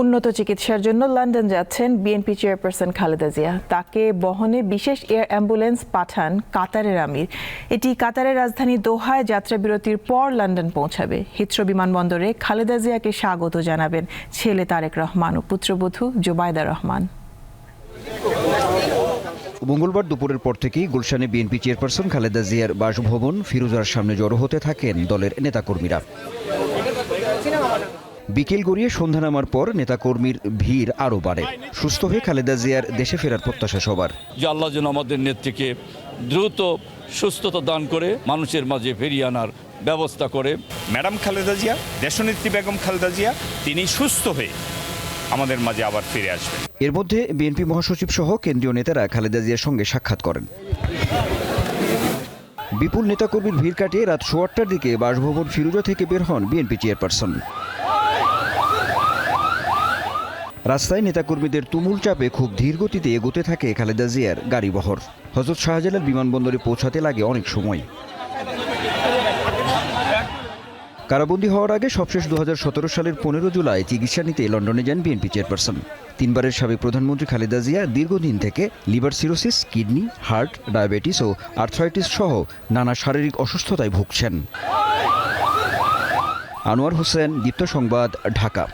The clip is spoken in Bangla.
উন্নত চিকিৎসার জন্য লন্ডন যাচ্ছেন বিএনপি চেয়ারপারসন খালেদা জিয়া। তাকে বহনে বিশেষ এয়ার অ্যাম্বুলেন্স পাঠান কাতারের আমির। এটি কাতারের রাজধানী দোহায় যাত্রা বিরতির পর লন্ডন পৌঁছাবে। হিথ্রো বিমানবন্দরে খালেদা জিয়াকে স্বাগত জানাবেন ছেলে তারেক রহমান ও পুত্রবধূ জোবায়দা রহমান। মঙ্গলবার দুপুরের পর থেকেই গুলশানে বিএনপি চেয়ারপারসন খালেদা জিয়ার বাসভবন ফিরোজার সামনে জড়ো হতে থাকেন দলের নেতাকর্মীরা। বিকেল গড়িয়ে সন্ধ্যা নামার পর নেতাকর্মীর ভিড় আরও বাড়ে। সুস্থ হয়ে খালেদা জিয়ার দেশে ফেরার প্রত্যাশা সবার। যে আল্লাহ যেন আমাদের নেত্রীকে দ্রুত সুস্থতা দান করে মানুষের মাঝে ফিরিয়ে আনার ব্যবস্থা করে। ম্যাডাম খালেদা জিয়া দেশনেত্রী বেগম খালেদা জিয়া তিনি সুস্থ হয়ে আমাদের মাঝে আবার ফিরে আসবেন। এর মধ্যে বিএনপি মহাসচিব সহ কেন্দ্রীয় নেতারা খালেদা জিয়ার সঙ্গে সাক্ষাৎ করেন। বিপুল নেতাকর্মীর ভিড় কাটিয়ে রাত সোয়া আটটার দিকে বাসভবন ফিরোজা থেকে বের হন বিএনপি চেয়ারপারসন। রাস্তায় নেতাকর্মীদের তুমুল চাপে খুব ধীর গতিতে এগোতে থাকে খালেদা জিয়ার গাড়িবহর হজরত শাহজালাল বিমানবন্দরে পৌঁছাতে লাগে অনেক সময়। কারাবন্দী হওয়ার আগে সবশেষ দু হাজার সতেরো সালের পনেরো জুলাই চিকিৎসা নিতে লন্ডনে যান বিএনপি চেয়ারপারসন। তিনবারের সাবেক প্রধানমন্ত্রী খালেদা জিয়া দীর্ঘদিন থেকে liver cirrhosis, kidney, heart, diabetes ও আর্থ্রাইটিস সহ নানা শারীরিক অসুস্থতায় ভুগছেন। আনোয়ার হোসেন, দীপ্ত সংবাদ, ঢাকা।